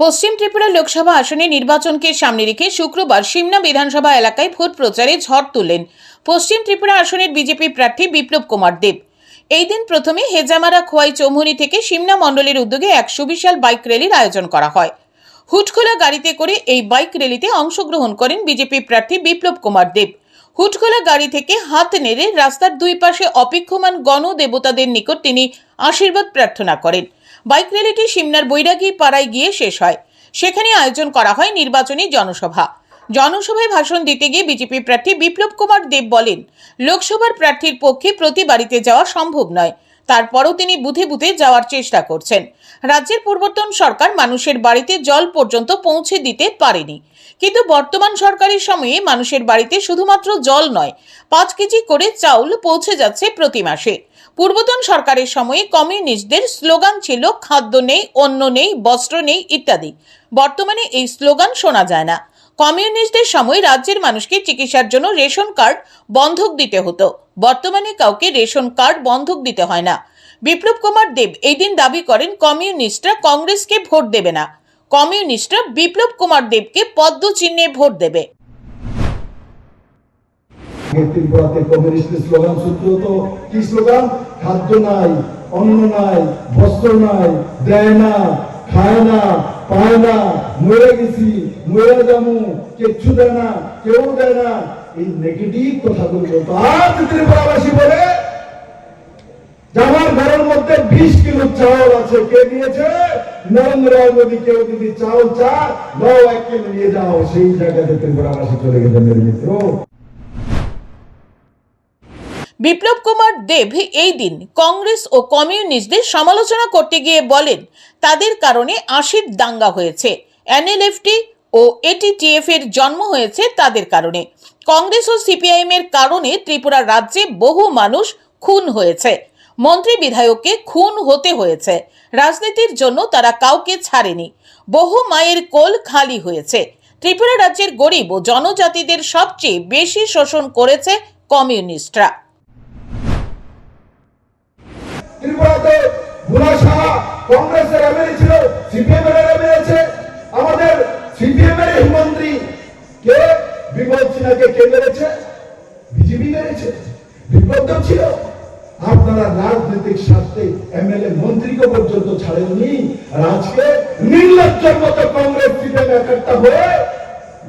পশ্চিম ত্রিপুরা লোকসভা আসনে নির্বাচনকে সামনে রেখে শুক্রবার সিমনা বিধানসভা এলাকায় ভোট প্রচারে ঝড় তুললেন পশ্চিম ত্রিপুরা আসনের বিজেপি প্রার্থী বিপ্লব কুমার দেব। এই দিন প্রথমে হেজামারা খোয়াই চৌমুহনী থেকে সিমনা মণ্ডলের উদ্যোগে এক সুবিশাল বাইক র্যালির আয়োজন করা হয়। হুটখোলা গাড়িতে করে এই বাইক র্যালিতে অংশগ্রহণ করেন বিজেপি প্রার্থী বিপ্লব কুমার দেব। হুটখোলা গাড়ি থেকে হাত নেড়ে রাস্তার দুই পাশে অপেক্ষমান গণ দেবতাদের নিকট তিনি আশীর্বাদ প্রার্থনা করেন। বাইক র্যালিটি সিমনার বৈরাগী পাড়ায় গিয়ে শেষ হয়। সেখানে আয়োজন করা হয় নির্বাচনী জনসভা। জনসভায় ভাষণ দিতে গিয়ে বিজেপি প্রার্থী বিপ্লব কুমার দেব বলেন, লোকসভার প্রার্থীর পক্ষে প্রতি বাড়িতে যাওয়া সম্ভব নয়। তারপরও তিনি বুথে বুথে যাওয়ার চেষ্টা করছেন। রাজ্যের পূর্বতন সরকার মানুষের বাড়িতে জল পর্যন্ত পৌঁছে দিতে পারেনি। কিন্তু বর্তমান সরকারের সময়ে মানুষের বাড়িতে শুধুমাত্র জল নয়, পাঁচ কেজি করে চাউল পৌঁছে যাচ্ছে প্রতি মাসে। পূর্বতন সরকারের সময়ে কমিউনিস্টদের স্লোগান ছিল, খাদ্য নেই, অন্ন নেই, বস্ত্র নেই ইত্যাদি। বর্তমানে এই স্লোগান শোনা যায় না। কমিউনিস্টদের সময় রাজ্যের মানুষকে চিকিৎসার জন্য রেশন কার্ড বন্ধক দিতে হতো। বর্তমানে কাউকে রেশন কার্ড বন্ধক দিতে হয় না। বিপ্লব কুমার দেব এই দিন দাবি করেন, কমিউনিস্টরা কংগ্রেসকে ভোট দেবে না। কমিউনিস্টরা বিপ্লব কুমার দেবকে পদ্ম চিহ্নে ভোট দেবে। খাদ্য নাই, অন্ন নাই, বস্ত্র নাই, দেয় না, খায় না, পায় না। মরে গেছি, মরে যাব, কিচ্ছু দেয় না, কেউ দেয় না। এই নেগেটিভ কথাগুলো তো আজ ত্রিপুরাবাসী বলে ঘরের মধ্যে বিশ কিলো চাউল আছে, কে নরেন্দ্র মোদী, কেউ যদি চাউল এক কিলো নিয়ে যাও, সেই জায়গাতে ত্রিপুরাবাসী চলে গেছে মিত্র বিপ্লব কুমার দেব এই দিন কংগ্রেস ও কমিউনিস্টদের সমালোচনা করতে গিয়ে বলেন, তাদের কারণে আশির দাঙ্গা হয়েছে। এনএলএফটি ও এটিটিএফ এর জন্ম হয়েছে তাদের কারণে। কংগ্রেস ও সিপিআইএম এর কারণে ত্রিপুরা রাজ্যে বহু মানুষ খুন হয়েছে। মন্ত্রী বিধায়ককে খুন হতে হয়েছে। রাজনীতির জন্য তারা কাউকে ছাড়েনি। বহু মায়ের কোল খালি হয়েছে। ত্রিপুরা রাজ্যের গরিব ও জনজাতিদের সবচেয়ে বেশি শোষণ করেছে কমিউনিস্টরা। ত্রিপুরাতে ভুলা কংগ্রেসের এমএলএ ছিল সিপিএম সিপিএম এর এই মন্ত্রী কে? বিমল সিনহাকে কে মেরেছে? বিজেপি মেরেছে। বিপ্লব তো ছিল। আপনারা রাজনৈতিক স্বার্থে এমএলএ মন্ত্রীকে পর্যন্ত ছাড়েননি। আর আজকে নির্লজ্জের মতো কংগ্রেস সিপিএম একটা হয়ে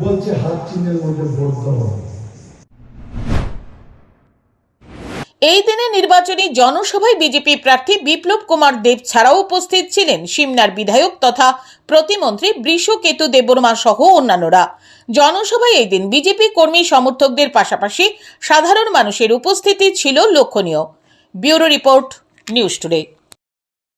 বলছে, হাত চিহ্নের মধ্যে ভোট দেওয়া এই দিনে নির্বাচনী জনসভায় বিজেপি প্রার্থী বিপ্লব কুমার দেব ছাড়াও উপস্থিত ছিলেন সিমনার বিধায়ক তথা প্রতিমন্ত্রী বৃষকেতু দেববর্মা সহ অন্যান্যরা। জনসভায় এই দিন বিজেপি কর্মী সমর্থকদের পাশাপাশি সাধারণ মানুষের উপস্থিতি ছিল লক্ষণীয়। Bureau report, news today.